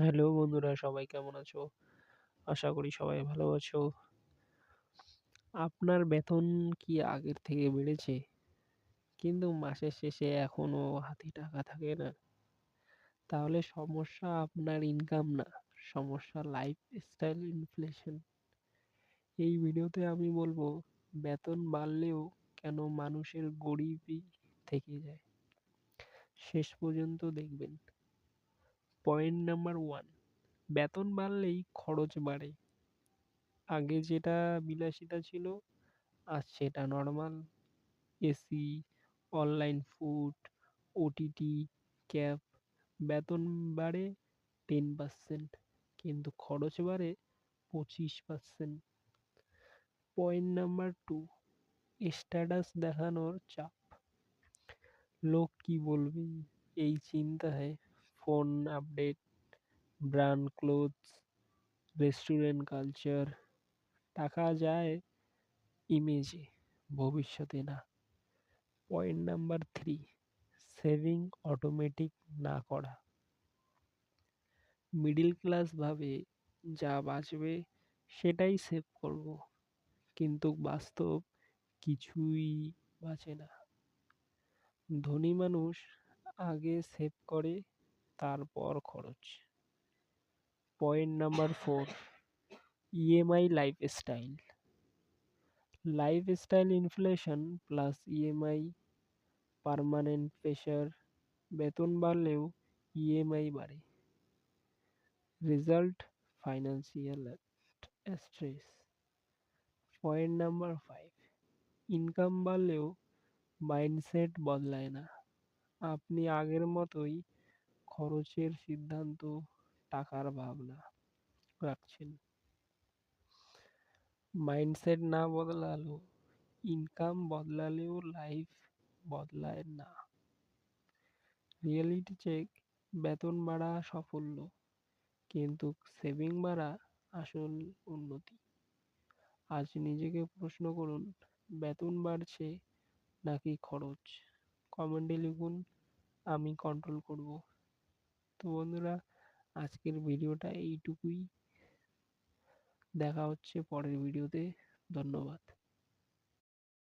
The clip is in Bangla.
হ্যালো বন্ধুরা, সবাই কেমন আছো? আশা করি সবাই ভালো আছো। আপনার বেতন কি আগের থেকে বেড়েছে? কিন্তু মাসের শেষে এখনও হাতে টাকা থাকে না। তাহলে সমস্যা আপনার ইনকাম না, সমস্যা লাইফ স্টাইল ইনফ্লেশন এই ভিডিওতে আমি বলব, বেতন বাড়লেও কেন মানুষের গরিবই থেকে যায়? শেষ পর্যন্ত দেখবেন। পয়েন্ট নাম্বার ওয়ান বেতন বাড়লেই খরচ বাড়ে। আগে যেটা বিলাসিতা ছিল, আজ সেটা normal AC online food OTT cab বেতন বাড়ে টেন পার্সেন্ট কিন্তু খরচ বাড়ে পঁচিশ percent point number two status দেখানোর চাপ। লোক কি বলবে এই চিন্তায় phone update brand clothes restaurant culture টাকা যায় ইমেজে ভবিষ্যতে না। Point number three saving automatic না করা। মিডিল ক্লাস ভাবে যা বাঁচবে সেটাই সেভ করব, কিন্তু বাস্তব কিছুই বাঁচে না। ধনী মানুষ আগে সেভ করে তারপর খরচ। Point number four EMI lifestyle lifestyle inflation plus EMI permanent pressure বেতন বাড়লেও ইএমআই বাড়ে। Result financial stress point number five income বাড়লেও মাইন্ডসেট বদলায় না। আপনি আগের মতোই খরচের সিদ্ধান্ত টাকার ভাবনা রাখছেন। মাইন্ডসেট না বদলালেও, ইনকাম বদলালেও লাইফ বদলায় না। রিয়েলিটি চেক, বেতন বাড়া সাফল্য, কিন্তু সেভিং বাড়া আসল উন্নতি। আজ নিজেকে প্রশ্ন করুন, বেতন বাড়ছে নাকি খরচ? কমেন্টে লিখুন, আমি কন্ট্রোল করব। তো বন্ধুরা আজকের ভিডিওটা এইটুকুই। দেখা হচ্ছে পরের ভিডিওতে। ধন্যবাদ।